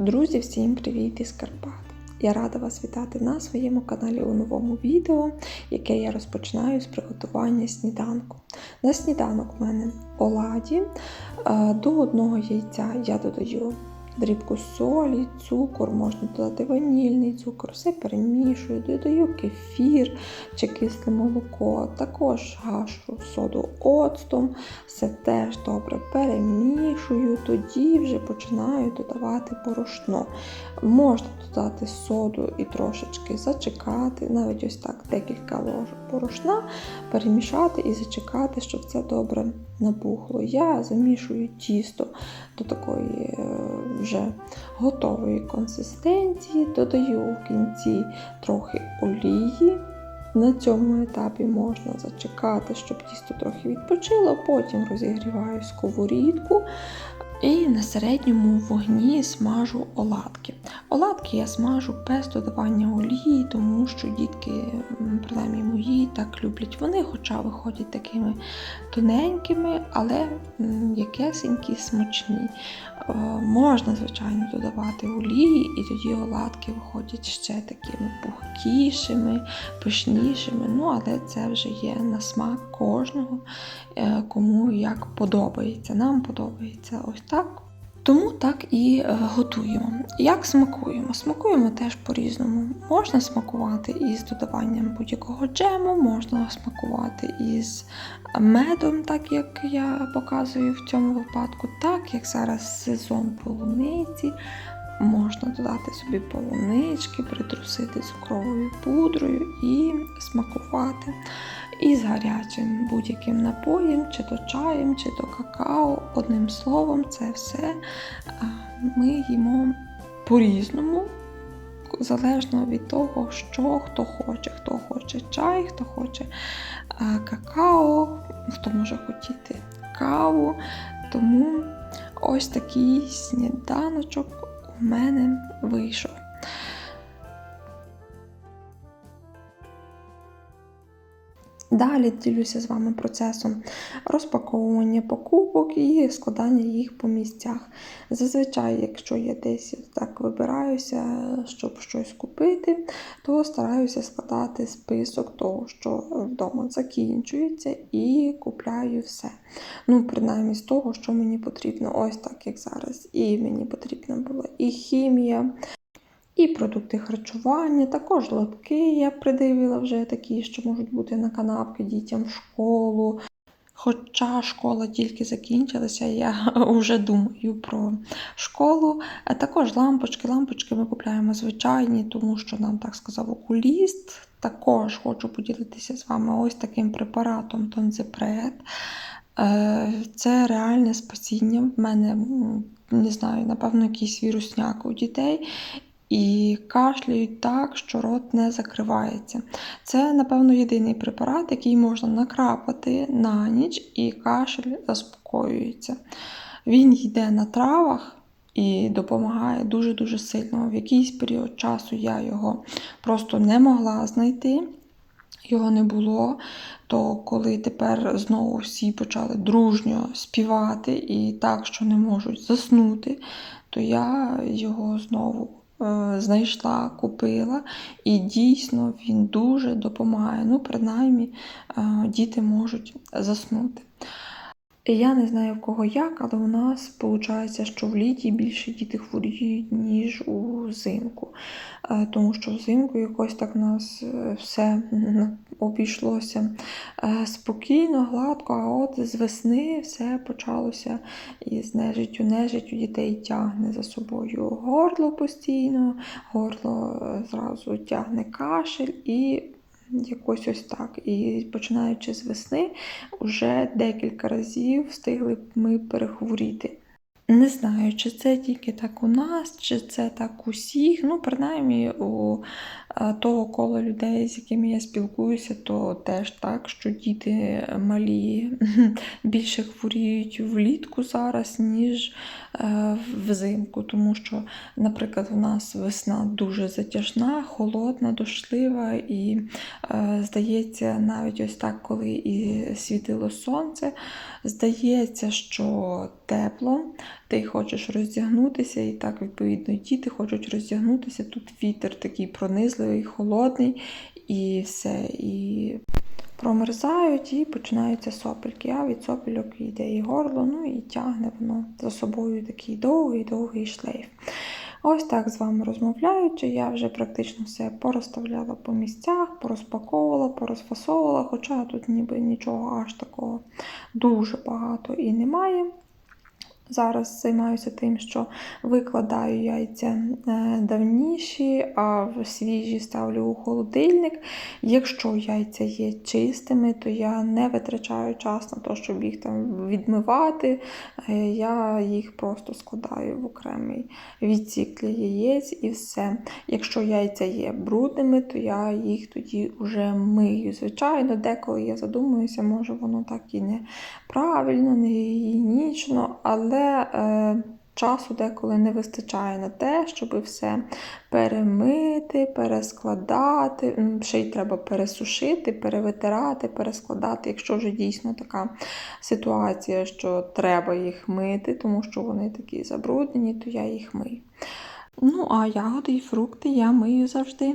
Друзі, всім привіт із Карпат! Я рада вас вітати на своєму каналі у новому відео, яке я розпочинаю з приготування сніданку. На сніданок в мене оладі. Е, До одного яйця я додаю дрібку солі, цукор, можна додати ванільний цукор, все перемішую, додаю кефір чи кисле молоко, також гашу соду оцтом, все теж добре перемішую, тоді вже починаю додавати борошно. Можна додати соду і трошечки зачекати, навіть ось так декілька ложок борошна, перемішати і зачекати, щоб це добре набухло. Я замішую тісто до такої е, вже готової консистенції, додаю в кінці трохи олії. На цьому етапі можна зачекати, щоб тісто трохи відпочило, потім розігріваю сковорідку і на середньому вогні смажу оладки. Оладки я смажу без додавання олії, тому що дітки, принаймні мої, так люблять вони, хоча виходять такими тоненькими, але якесенькі, смачні. Е, Можна, звичайно, додавати олії, і тоді оладки виходять ще такими пухкішими, пишнішими. Ну, але це вже є на смак кожного, е, кому як подобається. Нам подобається ось так. Тому так і е, готуємо. Як смакуємо? Смакуємо теж по-різному. Можна смакувати із додаванням будь-якого джему, можна смакувати із медом, так як я показую в цьому випадку, так як зараз сезон полуниці. Можна додати собі полунички, притрусити цукровою пудрою і смакувати. І з гарячим будь-яким напоєм, чи то чаєм, чи то какао. Одним словом, це все ми їмо по-різному, залежно від того, що хто хоче. Хто хоче чай, хто хоче какао, хто може хотіти каву. Тому ось такий сніданочок у мене вийшов. Далі ділюся з вами процесом розпаковування покупок і складання їх по місцях. Зазвичай, якщо я десь так вибираюся, щоб щось купити, то стараюся складати список того, що вдома закінчується, і купляю все. Ну, принаймні з того, що мені потрібно, ось так як зараз. І мені потрібна була і хімія, і продукти харчування, також лотки я придивила вже такі, що можуть бути на канапки дітям в школу. Хоча школа тільки закінчилася, я вже думаю про школу. А також лампочки. Лампочки ми купуємо звичайні, тому що нам так сказав окуліст. Також хочу поділитися з вами ось таким препаратом Тонзепред. Е, Це реальне спасіння. В мене, не знаю, напевно, якийсь вірусняк у дітей. І кашляють так, що рот не закривається. Це, напевно, єдиний препарат, який можна накрапати на ніч, і кашель заспокоюється. Він йде на травах і допомагає дуже-дуже сильно. В якийсь період часу я його просто не могла знайти. Його не було, то коли тепер знову всі почали дружньо співати і так, що не можуть заснути, то я його знову знайшла, купила, і дійсно він дуже допомагає. Ну, принаймні, е, діти можуть заснути. І Я не знаю в кого як, але у нас виходить, що в літі більше діти хворіють, ніж взимку. Е, Тому що взимку якось так у нас е, все обійшлося е, спокійно, гладко, а от з весни все почалося із нежиттю. Нежить у дітей тягне за собою горло постійно, горло зразу тягне кашель і якось ось так. І починаючи з весни, вже декілька разів встигли ми перехворіти. Не знаю, чи це тільки так у нас, чи це так усіх. Ну, принаймні, у е, того кола людей, з якими я спілкуюся, то теж так, що діти малі більше хворіють влітку зараз, ніж е, взимку. Тому що, наприклад, у нас весна дуже затяжна, холодна, дошлива, і е, здається, навіть ось так, коли і світило сонце, здається, що тепло ти хочеш роздягнутися, і так, відповідно, і діти хочуть роздягнутися. Тут вітер такий пронизливий, холодний, і все. І промерзають і починаються сопельки. А від сопельок йде і горло, ну і тягне воно за собою такий довгий-довгий шлейф. Ось так з вами розмовляючи, я вже практично все порозставляла по місцях, порозпаковувала, порозфасовувала, хоча тут ніби нічого аж такого дуже багато і немає. Зараз займаюся тим, що викладаю яйця е, давніші, а свіжі ставлю у холодильник. Якщо яйця є чистими, то я не витрачаю час на те, щоб їх там відмивати. Е, Я їх просто складаю в окремий відсік для яєць і все. Якщо яйця є брудними, то я їх тоді вже мию. Звичайно, деколи я задумуюся, може воно так і не правильно, не гігієнічно, але е, часу деколи не вистачає на те, щоб все перемити, перескладати. Ще й треба пересушити, перевитирати, перескладати. Якщо вже дійсно така ситуація, що треба їх мити, тому що вони такі забруднені, то я їх мию. Ну, а ягоди і фрукти я мию завжди.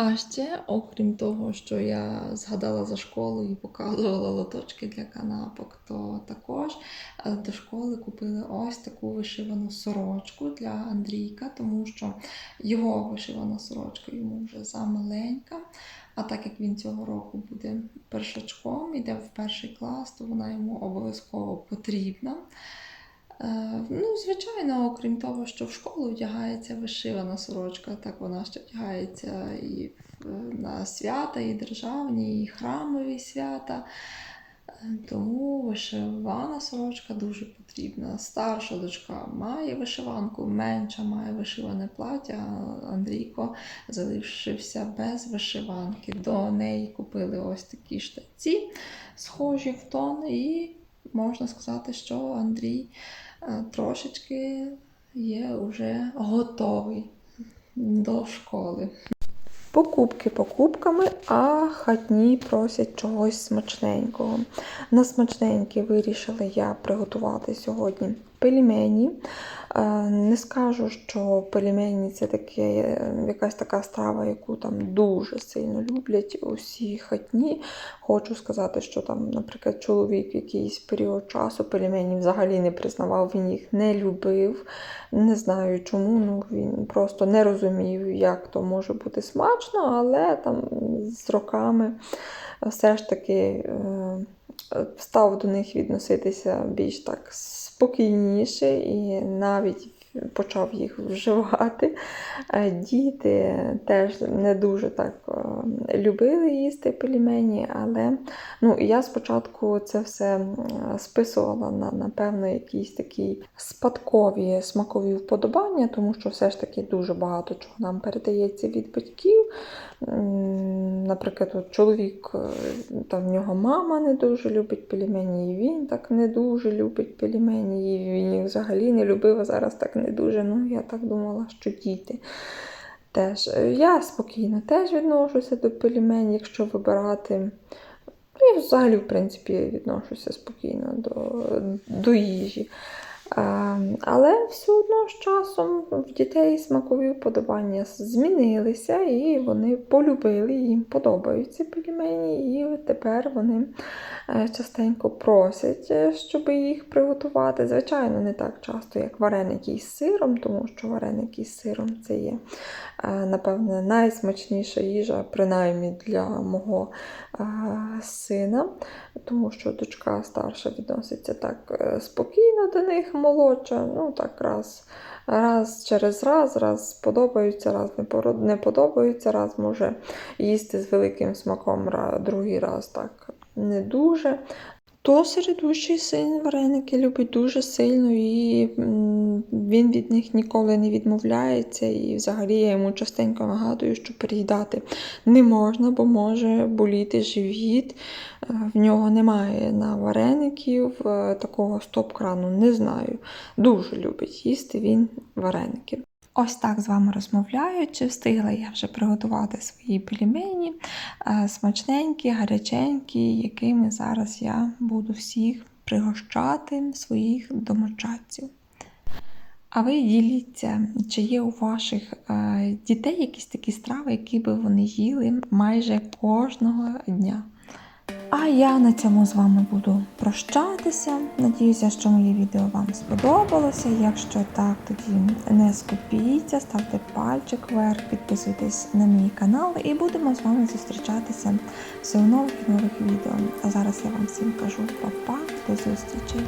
А ще, окрім того, що я згадала за школу і показувала лоточки для канапок, то також е, до школи купили ось таку вишивану сорочку для Андрійка, тому що його вишивана сорочка йому вже замаленька. А так як він цього року буде першачком, іде в перший клас, то вона йому обов'язково потрібна. Е, Ну, звичайно, окрім того, що в школу вдягається вишивана сорочка, так вона ще вдягається і в- на свята, і державні, і храмові свята. Е, Тому вишивана сорочка дуже потрібна. Старша дочка має вишиванку, менша має вишиване плаття, Андрійко залишився без вишиванки. До неї купили ось такі штанці, схожі в тон, і можна сказати, що Андрій е, трошечки є вже готовий до школи. Покупки покупками, а хатні просять чогось смачненького. На смачненьке вирішила я приготувати сьогодні пельмені. Е, Не скажу, що пельмені це таке, е, якась така страва, яку там дуже сильно люблять усі хатні. Хочу сказати, що там, наприклад, чоловік якийсь період часу пельмені взагалі не признавав, він їх не любив. Не знаю чому, ну він просто не розумів, як то може бути смачно, але там з роками все ж таки е, став до них відноситися більш так спокійніше і навіть почав їх вживати. Е, Діти теж не дуже так е, любили їсти пельмені, але ну, я спочатку це все списувала на, напевно, якісь такі спадкові смакові вподобання, тому що все ж таки дуже багато чого нам передається від батьків. Наприклад, от чоловік, е, там в нього мама не дуже любить пельмені, і він так не дуже любить пельмені, і він їх взагалі не любив, а зараз так не дуже. Ну, я так думала, що діти. Теж. Е, Я спокійно теж відношуся до пельменів, якщо вибирати. Ну, Я взагалі, в принципі, відношуся спокійно до, до їжі. Е, Але все одно з часом в дітей смакові вподобання змінилися, і вони полюбили, їм подобаються пельмені, і тепер вони е, частенько просять, е, щоб їх приготувати. Звичайно, не так часто, як вареники із сиром, тому що вареники із сиром це є, напевне, найсмачніша їжа, принаймні для мого е, сина, тому що дочка старша відноситься так е, спокійно до них, молодша, ну так раз. Раз через раз, раз подобаються, раз не подобаються, раз може їсти з великим смаком, другий раз так не дуже. То середущий син вареники любить дуже сильно, і він від них ніколи не відмовляється. І взагалі я йому частенько нагадую, що переїдати не можна, бо може боліти живіт. Е, В нього немає на вареників е, такого стоп-крану, не знаю. Дуже любить їсти він вареники. Ось так з вами розмовляючи, встигла я вже приготувати свої пельмені, е, смачненькі, гаряченькі, якими зараз я буду всіх пригощати своїх домочадців. А ви діліться, чи є у ваших е, дітей якісь такі страви, які би вони їли майже кожного дня. А я на цьому з вами буду прощатися. Надіюся, що моє відео вам сподобалося. Якщо так, тоді не скупіться, ставте пальчик вверх, підписуйтесь на мій канал і будемо з вами зустрічатися все у нових нових відео. А зараз я вам всім кажу па-па, до зустрічі!